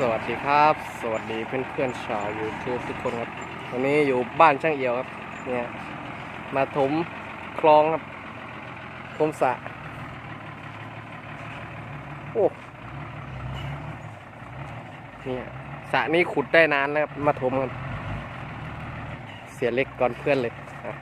สวัสดีครับ สวัสดีเพื่อนเพื่อนๆชาวยูทูบทุกคนครับวันนี้อยู่บ้านช่างเอียวครับ เนี่ยมาถมคลองครับถมสระโอ้เนี่ยสระนี้ขุดได้นานแล้วครับมาถมครับเสียเล็กก่อนเพื่อนเลยอะ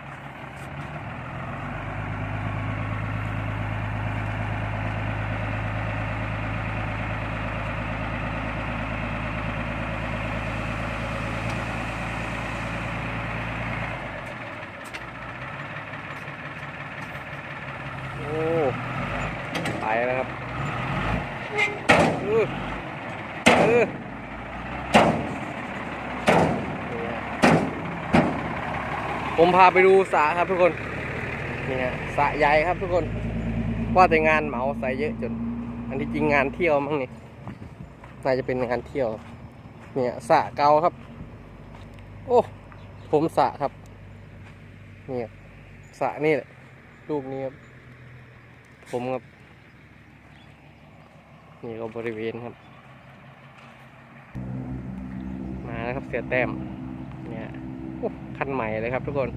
โอ้ไปแล้วครับเออเออเนี่ย ผมพาไปดูสระครับทุกคนนี่ยสระใหญ่ครับทุกคนว่าแต่งานเหมาใส่เยอะจน อันที่จริงงานเที่ยวมั้งนี่น่าจะเป็นงานเที่ยว เนี่ยสระเก่าครับ โอ้ผมสระครับเนี่ยสระนี่แหละรูปนี้ครับผมครับนี่ก็บริเวณครับ มาแล้วครับเสียแต้ม คันใหม่เลยครับทุกคน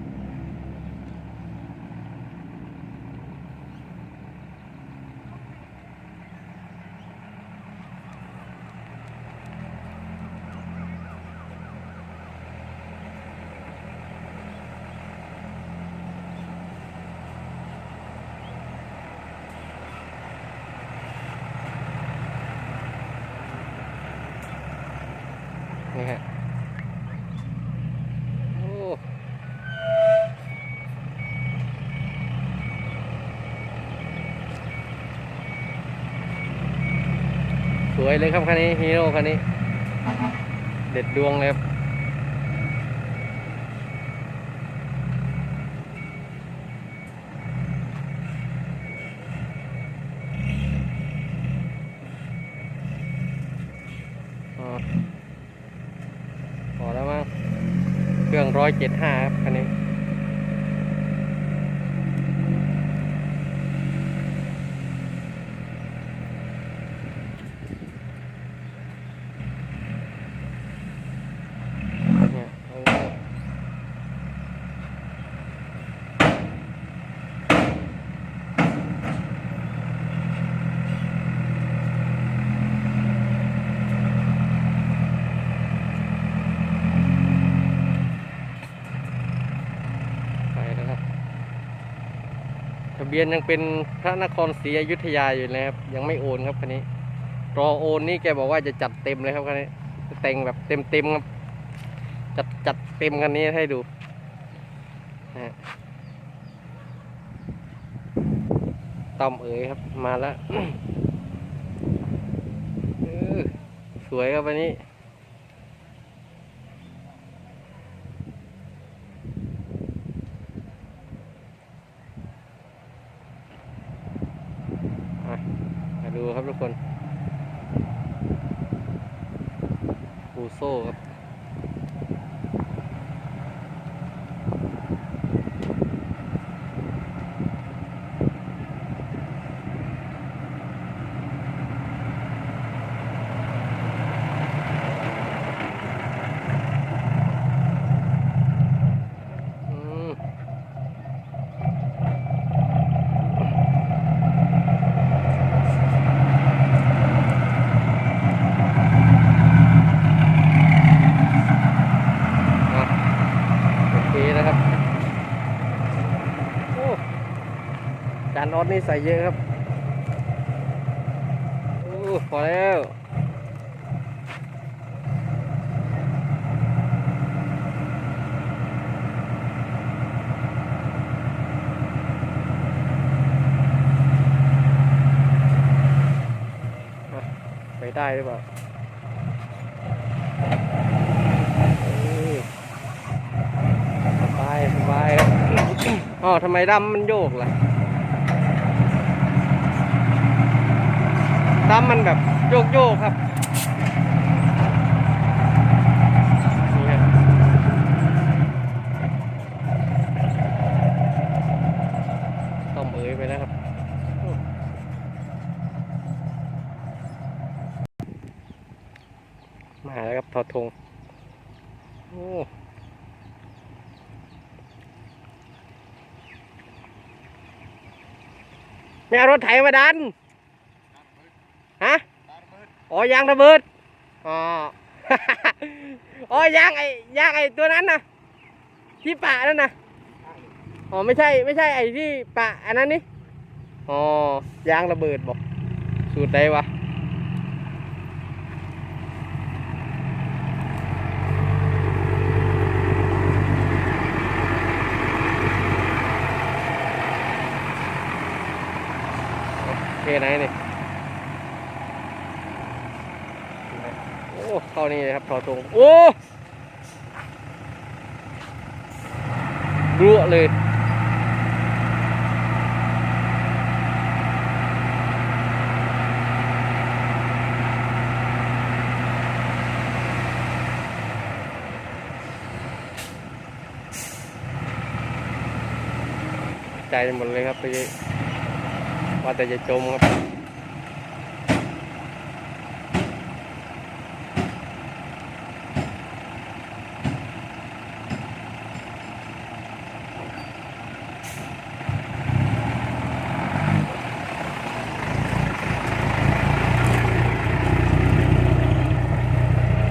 นี่ฮะโอ้ส วยเลยครับคันนี้ฮีโร่คันนี้ เด็ดดวงเลยครับอ๋อพอแล้วมั้งเครื่องร้อยเจ็ดห้าครับคันนี้ เนี่ยเอาไปแล้วครับ ทะเบียนยังเป็นพระนครศรีอยุธยาอยู่นะครับ ยังไม่โอนครับคันนี้ รอโอนนี่แกบอกว่าจะจัดเต็มเลยครับคันนี้จะแต่งแบบเต็มเต็มๆครับ จัดจัดเต็มคันนี้ให้ดูนะฮะต้อมเอ๋ยครับมาแล้วสวยครับวันนี้ อะมา ดูครับทุกคนปูโซ่ครับ อืม อะโอเคนะครับ โอ้ จานออสนี่ใส่เยอะครับโอ้พอแล้วไปได้หรือเปล่าสบายสบายอ๋อทำไมดำมันโยกล่ะ ดำมันแบบโยกโยกครับนี่ครับต้มเอ๋ยไปแล้วครับหาแล้วครับทอดทงโอ้ไม่เอารถไถมาดัน อ๋อยางระเบิด อ๋อ อ๋อยางไอ้ยางไอ้ตัวนั้นนะที่ปะนั่นนะอ๋อไม่ใช่ไม่ใช่ไอ้ที่ปะอันนั้นนี่ อ๋อยางระเบิดบอก สูตรใดวะโอเคไหนนี่ โอ้ เข้านี่เลยครับทอตรงโอ้รั่วเลยใจหมดเลยครับไปว่าแต่จะจมครับ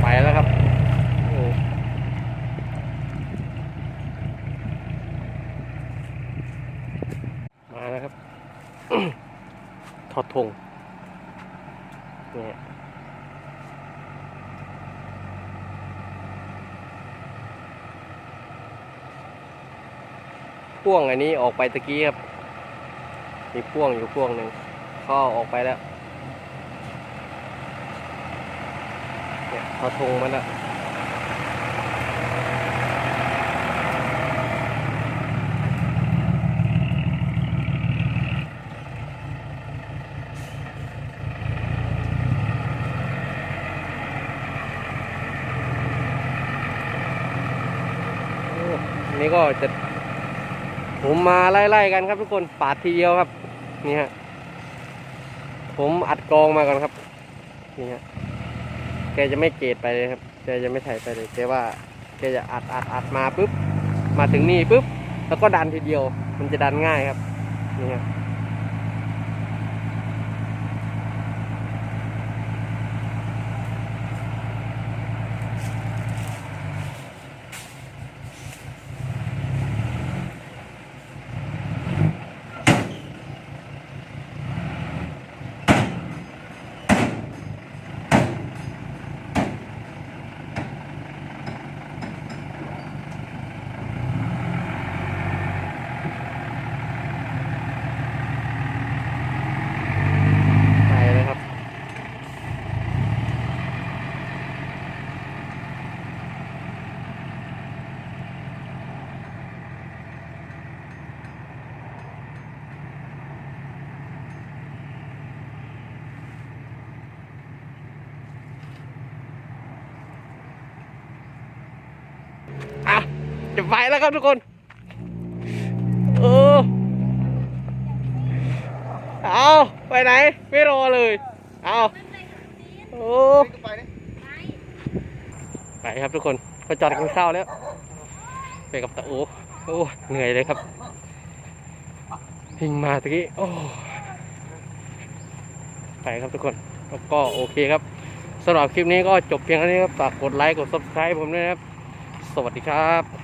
ไปแล้วครับ โอ้มาแล้วครับ ทอดทงเนี่ย พ่วงอันนี้ออกไปตะกี้ครับ มีพ่วงอยู่พ่วงหนึ่งข้าออกไปแล้วเนี่ยทอทงมันแล้วนี่ก็จะ ผมมาไล่ๆกันครับทุกคนปาดทีเดียวครับ นี่ฮะ ผมอัดกองมาก่อนครับ นี่ฮะ แกจะไม่เกตไปเลยครับ แกจะไม่ไถ่ไปเลย แกว่า แกจะอัดอัดอัดมาปุ๊บ มาถึงนี่ปุ๊บ แล้วก็ดันทีเดียว มันจะดันง่ายครับ นี่ฮะ จะไปแล้วครับทุกคนเออเอาไปไหน ไม่รอเลย เอาโอ้ไปครับทุกคนก็จอดกินข้าวแล้ว ไปกับตาโอ้โอ้เหนื่อยเลยครับพิงมาตะกี้โอ้ไปครับทุกคนแล้วก็โอเคครับสำหรับคลิปนี้ก็จบเพียงเท่านี้ครับฝากกดไลค์กด subscribe ผมด้วยนะครับ สวัสดีครับ